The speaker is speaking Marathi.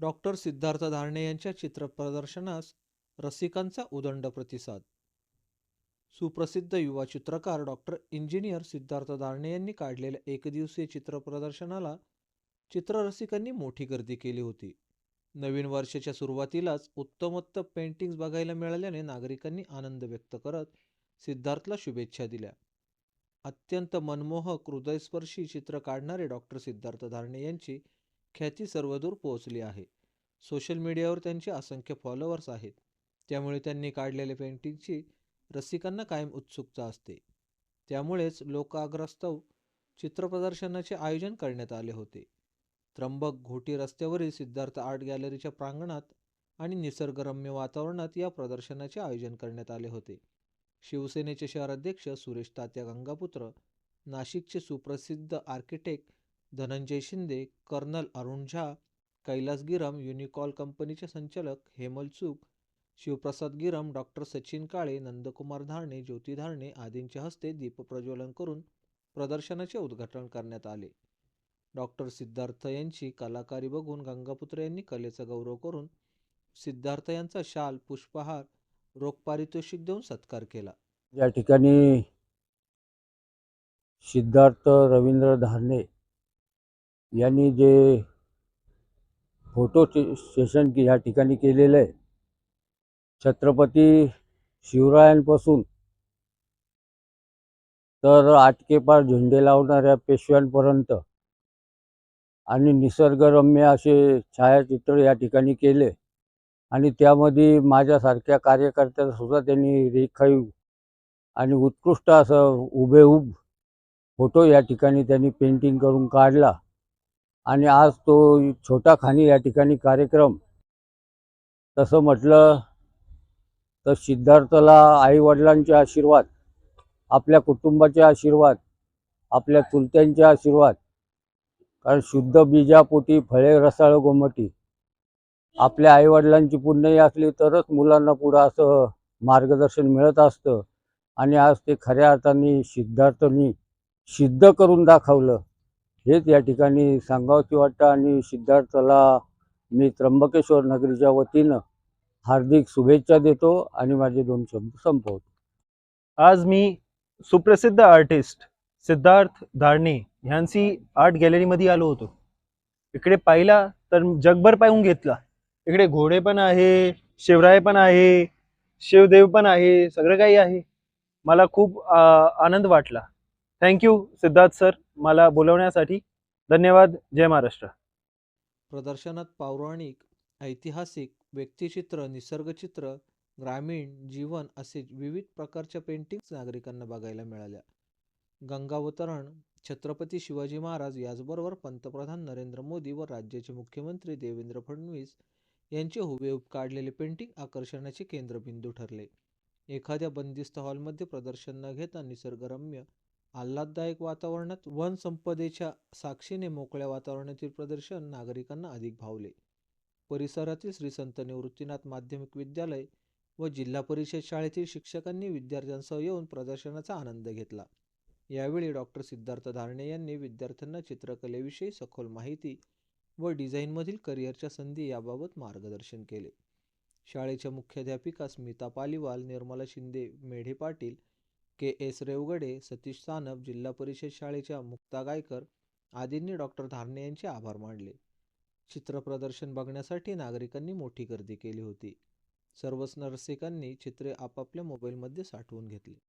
डॉक्टर सिद्धार्थ धारणे यांच्या चित्रप्रदर्शनास रसिकांचा उदंड प्रतिसाद. सुप्रसिद्ध युवा चित्रकार डॉक्टर इंजिनियर सिद्धार्थ धारणे यांनी काढलेल्या एकदिवसीय चित्रप्रदर्शनाला चित्ररसिकांनी मोठी गर्दी केली होती. नवीन वर्षाच्या सुरुवातीलाच उत्तमोत्तम पेंटिंग्स बघायला मिळाल्याने नागरिकांनी आनंद व्यक्त करत सिद्धार्थला शुभेच्छा दिल्या. अत्यंत मनमोहक हृदयस्पर्शी चित्र काढणारे डॉक्टर सिद्धार्थ धारणे यांची ख्याती सर्वदूर पोहोचली आहे. सोशल मीडियावर त्यांचे असंख्य फॉलोअर्स आहेत. त्यामुळे त्यांनी काढलेल्या पेंटिंगची रसिकांना कायम उत्सुकता असते. त्यामुळेच लोकाग्रस्तव चित्रप्रदर्शनाचे आयोजन करण्यात आले होते. त्र्यंबक घोटी रस्त्यावरील सिद्धार्थ आर्ट गॅलरीच्या प्रांगणात आणि निसर्गरम्य वातावरणात या प्रदर्शनाचे आयोजन करण्यात आले होते. शिवसेनेचे शहराध्यक्ष सुरेश तात्या गंगापुत्र नाशिकचे सुप्रसिद्ध architect Dhananjay Shinde colonel Arun Jha Kailas Giram Unicol कंपनीचे संचालक हेमल चूक शिवप्रसाद गिरम डॉक्टर सचिन काळे नंदकुमार धारणे ज्योती धारणे आदींच्या हस्ते दीपप्रज्वलन करून प्रदर्शनाचे उद्घाटन करण्यात आले. डॉक्टर सिद्धार्थ यांची कलाकारी बघून गंगापुत्र यांनी कलेचा गौरव करून सिद्धार्थ यांचा शाल पुष्पहार रोख पारितोषिक देऊन सत्कार केला. या ठिकाणी सिद्धार्थ रवींद्र धारणे यांनी जे फोटो सेशन या ठिकाणी केलेलं आहे छत्रपती शिवरायांपासून तर आटकेपार झेंडे लावणाऱ्या पेशव्यांपर्यंत आणि निसर्गरम्य असे छायाचित्र या ठिकाणी केले. आणि त्यामध्ये माझ्यासारख्या कार्यकर्त्याचा सुद्धा त्यांनी रेखाईव आणि उत्कृष्ट असं उभेउभ फोटो या ठिकाणी त्यांनी पेंटिंग करून काढला. आणि आज तो छोटा खानी या ठिकाणी कार्यक्रम तसं म्हटलं तर सिद्धार्थला आईवडिलांचे आशीर्वाद आपल्या कुटुंबाचे आशीर्वाद आपल्या चुलत्यांचे आशीर्वाद कारण शुद्ध बीजापोटी फळे रसाळ गोमटी आपल्या आईवडिलांची पुण्यही असली तरच मुलांना पुढं असं मार्गदर्शन मिळत असतं. आणि आज ते खऱ्या अर्थाने सिद्धार्थांनी सिद्ध करून दाखवलं. हेच या ठिकाणी सांगावची वाटतं. आणि सिद्धार्थला मी त्र्यंबकेश्वर नगरीच्या वतीनं हार्दिक शुभेच्छा देतो आणि माझे दोन शब्द संपवतो. आज मी सुप्रसिद्ध आर्टिस्ट सिद्धार्थ धारणे ह्यांची आर्ट गॅलरीमध्ये आलो होतो. इकडे पाहिला तर जगभर पाहून घेतला. इकडे घोडे पण आहे शिवराय पण आहे शिवदेव पण आहे सगळं काही आहे. मला खूप आनंद वाटला. थँक्यू सिद्धार्थ सर मला बोलवण्यासाठी. धन्यवाद जय महाराष्ट्र. प्रदर्शनात पौराणिक ऐतिहासिक व्यक्तिचित्र निसर्गचित्र ग्रामीण जीवन असे विविध प्रकारच्या पेंटिंग्स नागरिकांना बघायला मिळाल्या. गंगावतरण छत्रपती शिवाजी महाराज याचबरोबर पंतप्रधान नरेंद्र मोदी व राज्याचे मुख्यमंत्री देवेंद्र फडणवीस यांचे हुबेहूब काढलेले पेंटिंग आकर्षणाचे केंद्रबिंदू ठरले. एखाद्या बंदिस्त हॉलमध्ये प्रदर्शन न घेता निसर्गरम्य आल्हाददायक वातावरणात वनसंपदेच्या साक्षीने मोकळ्या वातावरणातील प्रदर्शन नागरिकांना अधिक भावले. परिसरातील श्री संत निवृत्तीनाथ माध्यमिक विद्यालय व जिल्हा परिषद शाळेतील शिक्षकांनी विद्यार्थ्यांसह येऊन प्रदर्शनाचा आनंद घेतला. यावेळी डॉक्टर सिद्धार्थ धारणे यांनी विद्यार्थ्यांना चित्रकलेविषयी सखोल माहिती व डिझाईनमधील करिअरच्या संधी याबाबत मार्गदर्शन केले. शाळेच्या मुख्याध्यापिका स्मिता पालिवाल निर्मला शिंदे मेढे पाटील के एस रेवगडे सतीश सानप जिल्हा परिषद शाळेच्या मुक्ता गायकर आदींनी डॉक्टर धारणे यांचे आभार मानले. चित्रप्रदर्शन बघण्यासाठी नागरिकांनी मोठी गर्दी केली होती. सर्वच नर्सिकांनी चित्रे आपापल्या मोबाईलमध्ये साठवून घेतली.